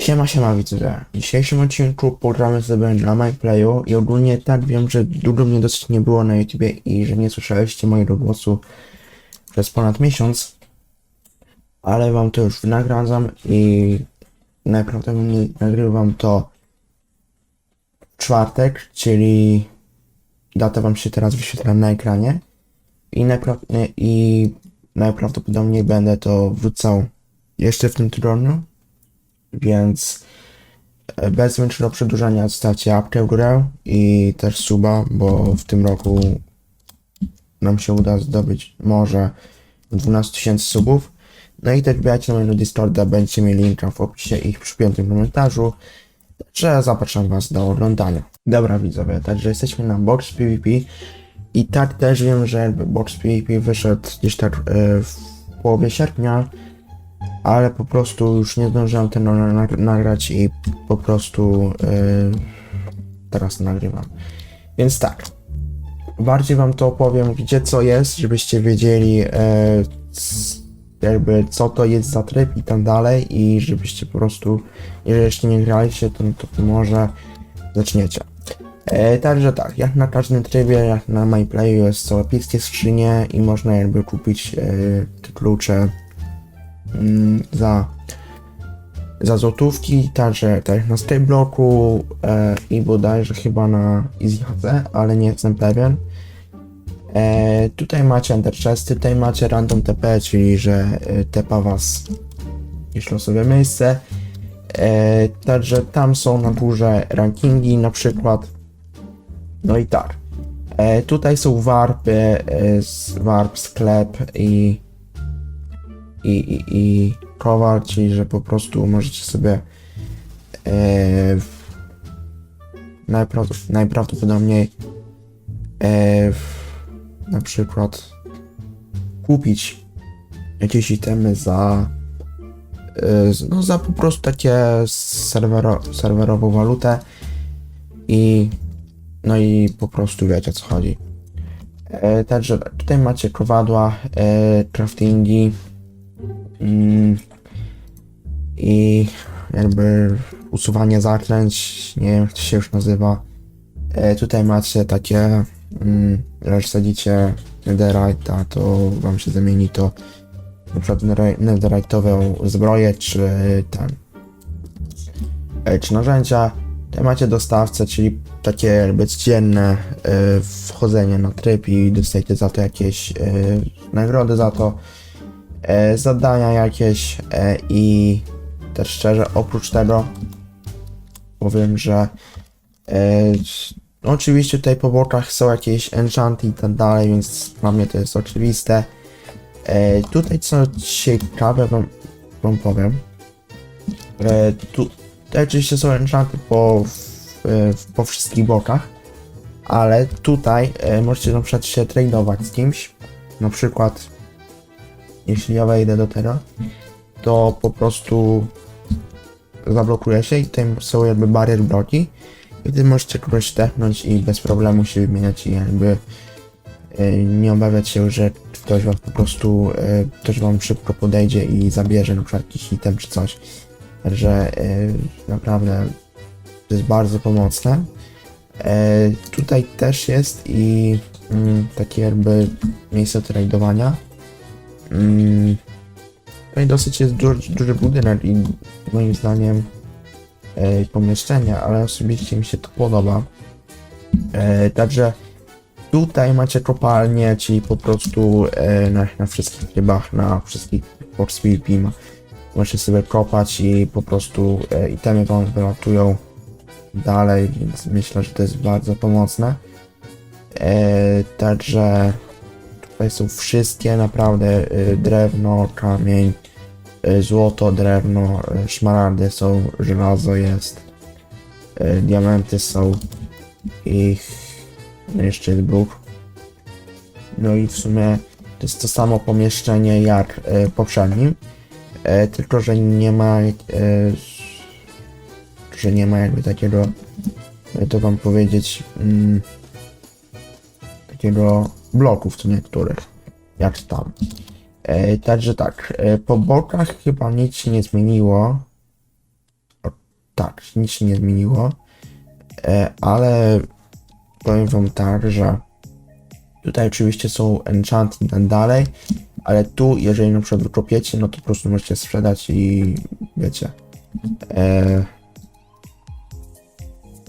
Siema, siema widzowie. W dzisiejszym odcinku pogramy sobie na MyPlayu i ogólnie tak wiem, że długo mnie dosyć nie było na YouTubie i że nie słyszeliście mojego głosu przez ponad miesiąc, ale wam to już nagradzam i najprawdopodobniej nagrywam to w czwartek, czyli data wam się teraz wyświetla na ekranie i, najpra- i najprawdopodobniej będę to wrzucał jeszcze w tym tygodniu więc e, bez większego przedłużania zostawcie łapkę w górę i też suba, bo w tym roku nam się uda zdobyć może 12 tysięcy subów. No i też wbijajcie na mojego Discorda, będziecie mieli linka w opisie i w przypiętym komentarzu, że zapraszam was do oglądania. Dobra widzowie, także jesteśmy na Box PvP i tak też wiem, że Box PvP wyszedł gdzieś tak e, w połowie sierpnia, ale po prostu już nie zdążyłem nag- nagrać i po prostu yy, teraz nagrywam. Więc tak, bardziej wam to opowiem, gdzie co jest, żebyście wiedzieli yy, jakby co to jest za tryb i tak dalej i żebyście po prostu, jeżeli jeszcze nie graliście, to, to może zaczniecie. E, także tak, jak na każdym trybie, jak na MyPlayu jest są epickie skrzynie i można jakby kupić e, te klucze za, za złotówki, także tak jak na Skybloku e, i bodajże chyba na EasyHC, ale nie jestem pewien. E, tutaj macie Ender Chesty, tutaj macie Random TP, czyli że e, tepa was jakieś losowe miejsce. E, także tam są na górze rankingi na przykład. No i tak. E, tutaj są warpy, e, z warp sklep i i, i, i kowal, czyli że po prostu możecie sobie e, w- najprawd- najprawdopodobniej e, na przykład kupić jakieś itemy za e, no za po prostu takie serwero, serwerową walutę i no i po prostu wiecie o co chodzi. E, także tak, tutaj macie kowadła, e, craftingi, I jakby usuwanie zaklęć, nie wiem jak to się już nazywa. E, tutaj macie takie, mm, że sadzicie netherite'a, to wam się zamieni to na przykład nether- netherite'ową zbroję, czy ten, e, czy narzędzia. Tutaj macie dostawcę, czyli takie jakby codzienne e, wchodzenie na tryb i dostajecie za to jakieś nagrody za to zadania jakieś e, i też szczerze oprócz tego powiem, że e, no oczywiście tutaj po bokach są jakieś enchanty i tak dalej, więc dla mnie to jest oczywiste. E, tutaj co ciekawe wam, wam powiem. E, tu, tutaj oczywiście są enchanty po, po wszystkich bokach, ale tutaj e, możecie na przykład się tradeować z kimś, na przykład jeśli ja wejdę do tego, to po prostu zablokuje się i tutaj są jakby barier bloki i wtedy możecie kogoś tepnąć i bez problemu się wymieniać i jakby e, nie obawiać się, że ktoś wam po prostu, e, ktoś wam szybko podejdzie i zabierze na przykład jakiś czy coś. Także e, naprawdę to jest bardzo pomocne. Tutaj też jest i mm, takie jakby miejsce tradowania. Mm, no i dosyć jest duży, duży budynek i moim zdaniem e, pomieszczenie, ale osobiście mi się to podoba. E, także tutaj macie kopalnię, czyli po prostu e, na, na wszystkich rybach, na wszystkich PvP ma- możecie sobie kopać i po prostu e, itemy wam wylatują dalej, więc myślę, że to jest bardzo pomocne. E, także Tutaj są wszystkie naprawdę y, drewno, kamień, y, złoto, drewno, y, szmaragdy są, żelazo jest, diamenty są i jeszcze bruk. No i w sumie to jest to samo pomieszczenie jak y, poprzednim, tylko że nie ma że nie ma jakby takiego, to wam powiedzieć, mm, takiego bloków co niektórych, jak tam. E, także tak, e, po bokach chyba nic się nie zmieniło. tak, nic się nie zmieniło, e, ale powiem wam tak, że tutaj oczywiście są enchanty i tak dalej, ale tu, jeżeli na przykład wykopiecie, no to po prostu możecie sprzedać i wiecie, e,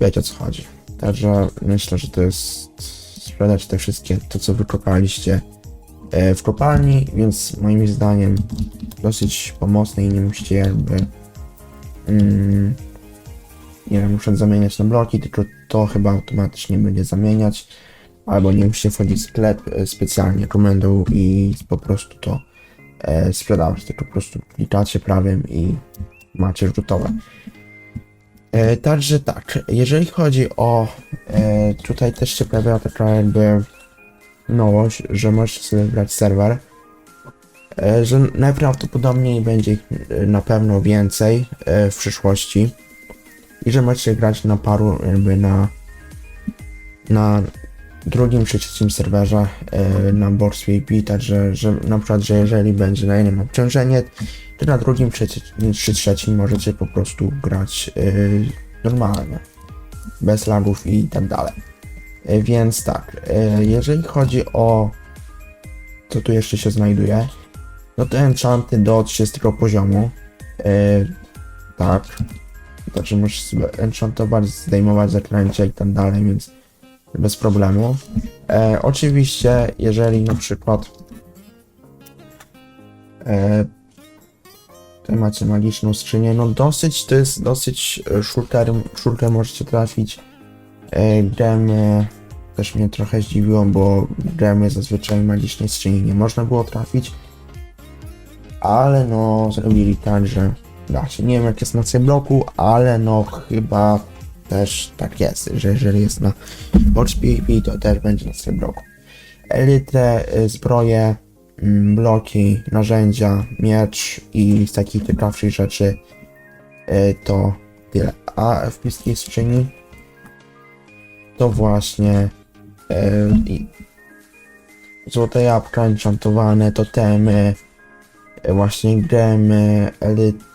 wiecie o co chodzi. Także myślę, że to jest sprzedać te wszystkie, to co wykopaliście e, w kopalni, więc moim zdaniem dosyć pomocne i nie musicie jakby mm, nie wiem, muszę zamieniać na bloki, tylko to chyba automatycznie będzie zamieniać, albo nie musicie wchodzić w sklep e, specjalnie komendą i po prostu to e, sprzedawać, tylko po prostu klikacie prawym i macie już gotowe. E, także tak, jeżeli chodzi o e, tutaj też się pojawia taka jakby nowość, że możecie sobie wybrać serwer, e, że najprawdopodobniej będzie ich e, na pewno więcej e, w przyszłości i że możecie grać na paru jakby na na drugim czy trzecim serwerze e, na Boards PvP, także że na przykład, że jeżeli będzie na jednym obciążenie, to na drugim czy, czy trzecim możecie po prostu grać e, normalnie, bez lagów i tak dalej. E, więc tak, e, jeżeli chodzi o co tu jeszcze się znajduje, no to enchanty do 30 poziomu, e, tak, także możesz sobie enchantować, zdejmować zaklęcia i tak dalej, więc bez problemu. E, oczywiście, jeżeli na przykład e, macie magiczną skrzynię, no dosyć, to jest dosyć e, shulker, shulker możecie trafić. E, gemy też mnie trochę zdziwiło, bo gemy zazwyczaj magicznej skrzyni nie można było trafić. Ale no, zrobili tak, że da się. Nie wiem jak jest na tym bloku, ale no chyba też tak jest, że jeżeli jest na Box PvP, to też będzie na tym bloku. Y, zbroje, mm, bloki, narzędzia, miecz i z takich ciekawszych rzeczy y, to tyle. A w piskiej skrzyni to właśnie y, i złote jabłka enchantowane, totemy, y, właśnie gemy, elytry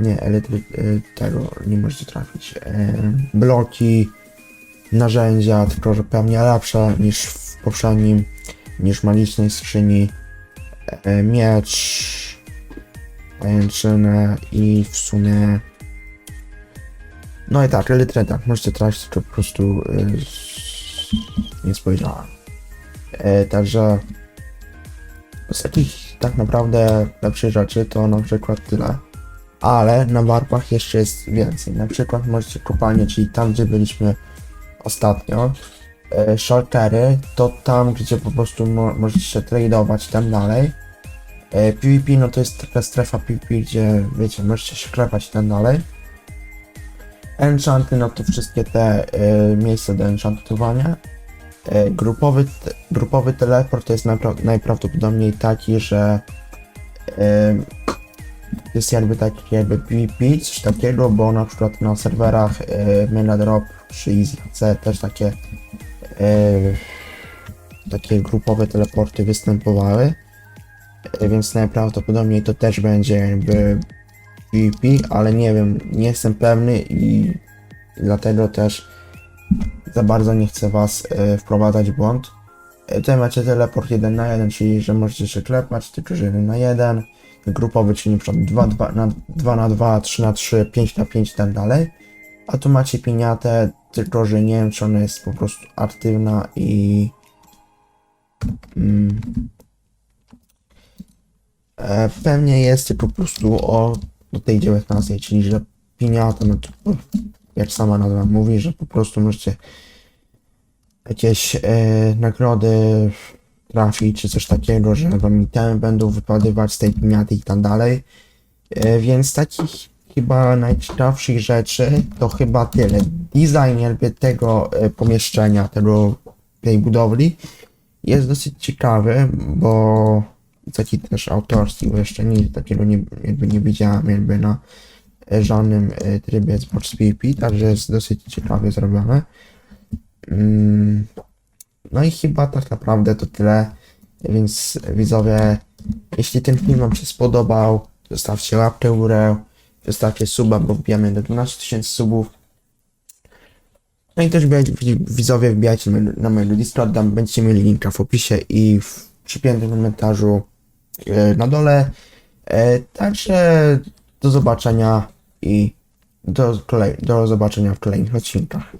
nie, elektry... y, tego nie możecie trafić. E, bloki, narzędzia, tylko że pewnie lepsze niż w poprzednim, niż magicznej skrzyni. E, miecz, pajęczynę i w sumie... No i tak, elytrę tak, możecie trafić, tylko po prostu nie spojrzałem. E, także z takich tak naprawdę lepszych rzeczy to na przykład tyle ale na warpach jeszcze jest więcej. Na przykład możecie kopalnie, czyli tam gdzie byliśmy ostatnio, e, shulkery, to tam gdzie po prostu mo możecie tradeować tam dalej. E, PvP no to jest taka strefa PvP, gdzie wiecie, możecie się klepać tam dalej. Enchanty no to wszystkie te e, miejsca do enchantowania. E, grupowy, grupowy teleport to jest najpra najprawdopodobniej taki, że e, jest jakby taki jakby PvP, coś takiego, bo na przykład na serwerach e, Mena Drop czy EasyC też takie e, takie grupowe teleporty występowały, e, więc najprawdopodobniej to też będzie jakby PvP, ale nie wiem, nie jestem pewny i dlatego też za bardzo nie chcę was e, wprowadzać w błąd. Tutaj macie teleport 1 na 1, czyli że możecie się klepać, tylko że 1 na 1 grupowy, czyli przykład 2, 2, na, 2 na 2, 3 na 3, 5 na 5 i tak dalej. A tu macie piniatę, tylko że nie wiem, czy ona jest po prostu aktywna i... Mm, e, pewnie jest po prostu o do tej 19, czyli że piniata, no to jak sama nazwa mówi, że po prostu możecie jakieś e, nagrody trafić, czy coś takiego, że wam itemy będą wypadywać z tej piniaty i tak dalej. E, Więc takich chyba najciekawszych rzeczy to chyba tyle. Design jakby tego e, pomieszczenia, tego, tej budowli jest dosyć ciekawy, bo taki też autorski, bo jeszcze nigdy takiego nie, jakby nie widziałem jakby na e, żadnym trybie Sports PvP, także jest dosyć ciekawie zrobione. Mm, no i chyba tak naprawdę to tyle. Więc widzowie, jeśli ten film Wam się spodobał, zostawcie łapkę w górę, Zostawcie suba, bo wbijamy do 12 tysięcy subów. No i też widzowie, wbijajcie na, na mojego Discorda, będziecie mieli linka w opisie i w przypiętym komentarzu e, na dole. E, także do zobaczenia i do, kolej, do zobaczenia w kolejnych odcinkach.